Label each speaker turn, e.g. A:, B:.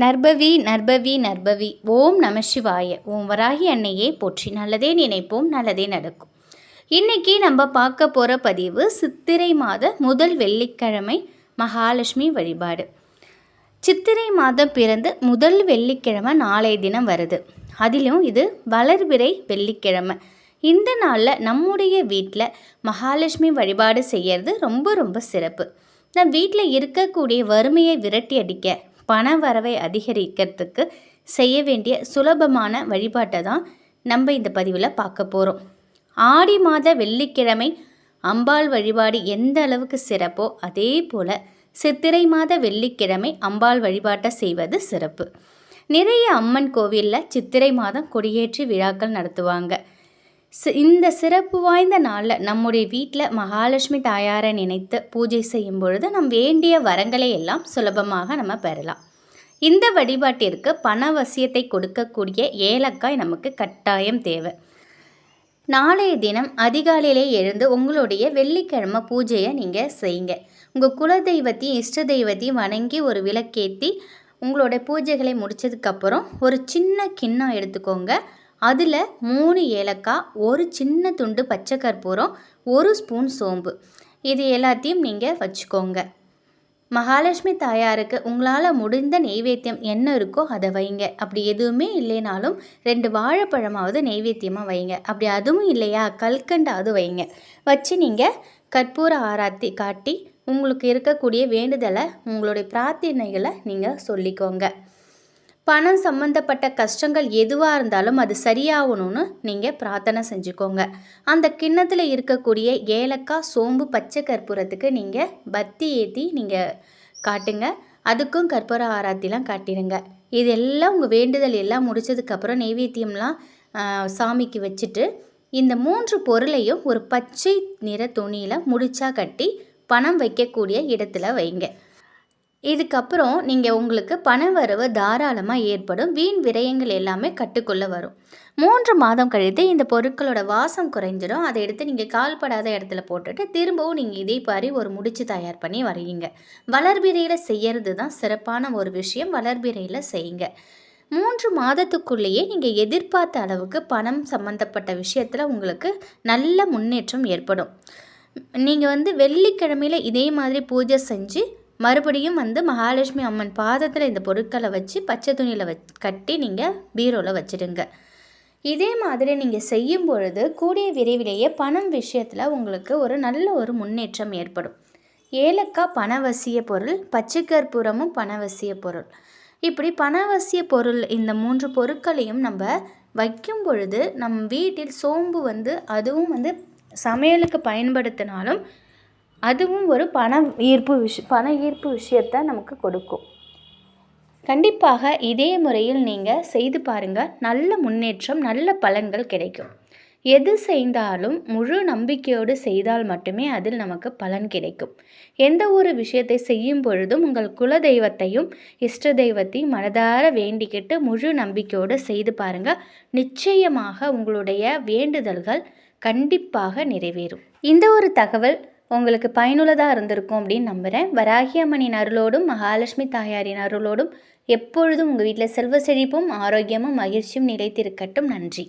A: நர்பவி நர்பவி நர்பவி ஓம் நம சிவாய. ஓம் வராகி அன்னையே போற்றி. நல்லதே நினைப்போம் நல்லதே நடக்கும். இன்னைக்கு நம்ம பார்க்க போகிற பதிவு சித்திரை மாத முதல் வெள்ளிக்கிழமை மகாலட்சுமி வழிபாடு. சித்திரை மாதம் பிறந்து முதல் வெள்ளிக்கிழமை நாளைய தினம் வருது. அதிலும் இது வளர்பிறை வெள்ளிக்கிழமை. இந்த நாளில் நம்முடைய வீட்டில் மகாலட்சுமி வழிபாடு செய்கிறது ரொம்ப ரொம்ப சிறப்பு. நம் வீட்டில் இருக்கக்கூடிய வறுமையை விரட்டி அடிக்க பண வரவை அதிகரிக்கிறதுக்கு செய்ய வேண்டிய சுலபமான வழிபாட்டை தான் நம்ம இந்த பதிவில் பார்க்க போகிறோம் ஆடி மாத வெள்ளிக்கிழமை அம்பாள் வழிபாடு எந்த அளவுக்கு சிறப்போ அதே போல் சித்திரை மாத வெள்ளிக்கிழமை அம்பாள் வழிபாட்டை செய்வது சிறப்பு. நிறைய அம்மன் கோவிலில் சித்திரை மாதம் கொடியேற்றி விழாக்கள் நடத்துவாங்க. இந்த சிறப்பு வாய்ந்த நாளில் நம்முடைய வீட்டில் மகாலட்சுமி தாயாரை நினைத்து பூஜை செய்யும் பொழுது நம் வேண்டிய வரங்களை எல்லாம் சுலபமாக நம்ம பெறலாம். இந்த வழிபாட்டிற்கு பணவசியத்தை கொடுக்கக்கூடிய ஏலக்காய் நமக்கு கட்டாயம் தேவை. நாளைய தினம் அதிகாலையிலே எழுந்து உங்களுடைய வெள்ளிக்கிழமை பூஜையை நீங்கள் செய்யுங்க. உங்கள் குலதெய்வத்தையும் இஷ்ட தெய்வத்தையும் வணங்கி ஒரு விளக்கேற்றி உங்களோட பூஜைகளை முடித்ததுக்கப்புறம் ஒரு சின்ன கிண்ணம் எடுத்துக்கோங்க. அதில் மூணு ஏலக்காய் ஒரு சின்ன துண்டு பச்சை கற்பூரம் ஒரு ஸ்பூன் சோம்பு. இது எல்லாத்தையும் நீங்கள் வச்சுக்கோங்க. மகாலட்சுமி தாயாருக்கு உங்களால் முடிந்த நெய்வேத்தியம் என்ன இருக்கோ அதை வைங்க. அப்படி எதுவுமே இல்லைனாலும் ரெண்டு வாழைப்பழமாவது நெய்வேத்தியமாக வைங்க. அப்படி அதுவும் இல்லையா? கல்கண்டாவது வைங்க. வச்சு நீங்கள் கற்பூர ஆராத்தி காட்டி உங்களுக்கு இருக்கக்கூடிய வேண்டுதலை உங்களுடைய பிரார்த்தனைகளை நீங்கள் சொல்லிக்கோங்க. பணம் சம்மந்தப்பட்ட கஷ்டங்கள் எதுவாக இருந்தாலும் அது சரியாகணும்னு நீங்கள் பிரார்த்தனை செஞ்சுக்கோங்க. அந்த கிண்ணத்தில் இருக்கக்கூடிய ஏலக்காய் சோம்பு பச்சை கற்பூரத்துக்கு நீங்கள் பத்தி ஏற்றி நீங்கள் காட்டுங்க. அதுக்கும் கற்பூர ஆராத்திலாம் காட்டிடுங்க. இது எல்லாம் உங்கள் வேண்டுதல் எல்லாம் முடித்ததுக்கப்புறம் நெய்வேத்தியம்லாம் சாமிக்கு வச்சுட்டு இந்த மூன்று பொருளையும் ஒரு பச்சை நிற துணியில் முடிச்சா கட்டி பணம் வைக்கக்கூடிய இடத்துல வைங்க. இதுக்கப்புறம் நீங்கள் உங்களுக்கு பண வரவு தாராளமாக ஏற்படும். வீண் விரயங்கள் எல்லாமே கட்டுக்குள்ளே வரும். மூன்று மாதம் கழித்து இந்த பொருட்களோட வாசம் குறைஞ்சிடும் அதை எடுத்து நீங்கள் கால்படாத இடத்துல போட்டுட்டு திரும்பவும் நீங்கள் இதே மாதிரி ஒரு முடிச்சு தயார் பண்ணி வரையுங்க வளர்பிறையில் செய்யறது தான் சிறப்பான ஒரு விஷயம். வளர்பிறையில் செய்யுங்க. மூன்று மாதத்துக்குள்ளேயே நீங்கள் எதிர்பார்த்த அளவுக்கு பணம் சம்மந்தப்பட்ட விஷயத்தில் உங்களுக்கு நல்ல முன்னேற்றம் ஏற்படும். நீங்கள் வந்து வெள்ளிக்கிழமையில் இதே மாதிரி பூஜை செஞ்சு மறுபடியும் வந்து மகாலட்சுமி அம்மன் பாதத்தில் இந்த பொருட்களை வச்சு பச்சை துணியில் வச் கட்டி நீங்கள் பீரோவில் வச்சுடுங்க. இதே மாதிரி நீங்கள் செய்யும் பொழுது கூடிய விரைவிலேயே பணம் விஷயத்தில் உங்களுக்கு ஒரு நல்ல ஒரு முன்னேற்றம் ஏற்படும். ஏலக்காய் பணவசிய பொருள் பச்சைக்கற்பூரமும் பணவசிய பொருள். இப்படி பணவசிய பொருள் இந்த மூன்று பொருட்களையும் நம்ம வைக்கும் பொழுது நம் வீட்டில் சோம்பு வந்து அதுவும் வந்து சமையலுக்கு பயன்படுத்தினாலும் அதுவும் ஒரு பண ஈர்ப்பு விஷ பண ஈர்ப்பு விஷயத்தை நமக்கு கொடுக்கும். கண்டிப்பாக இதே முறையில் நீங்கள் செய்து பாருங்கள் நல்ல முன்னேற்றம் நல்ல பலன்கள் கிடைக்கும். எது செய்தாலும் முழு நம்பிக்கையோடு செய்தால் மட்டுமே அதில் நமக்கு பலன் கிடைக்கும். எந்த ஒரு விஷயத்தை செய்யும் பொழுதும் உங்கள் குல தெய்வத்தையும் இஷ்ட தெய்வத்தையும் மனதார வேண்டிக்கிட்டு முழு நம்பிக்கையோடு செய்து பாருங்கள் நிச்சயமாக உங்களுடைய வேண்டுதல்கள் கண்டிப்பாக நிறைவேறும். இந்த ஒரு தகவல் உங்களுக்கு பயனுள்ளதாக இருந்திருக்கும் அப்படின்னு நம்புகிறேன் வராகியம்மனின் அருளோடும் மகாலட்சுமி தாயாரின் அருளோடும் எப்பொழுதும் உங்கள் வீட்டில் செல்வ செழிப்பும் ஆரோக்கியமும் மகிழ்ச்சியும் நிலைத்திருக்கட்டும். நன்றி.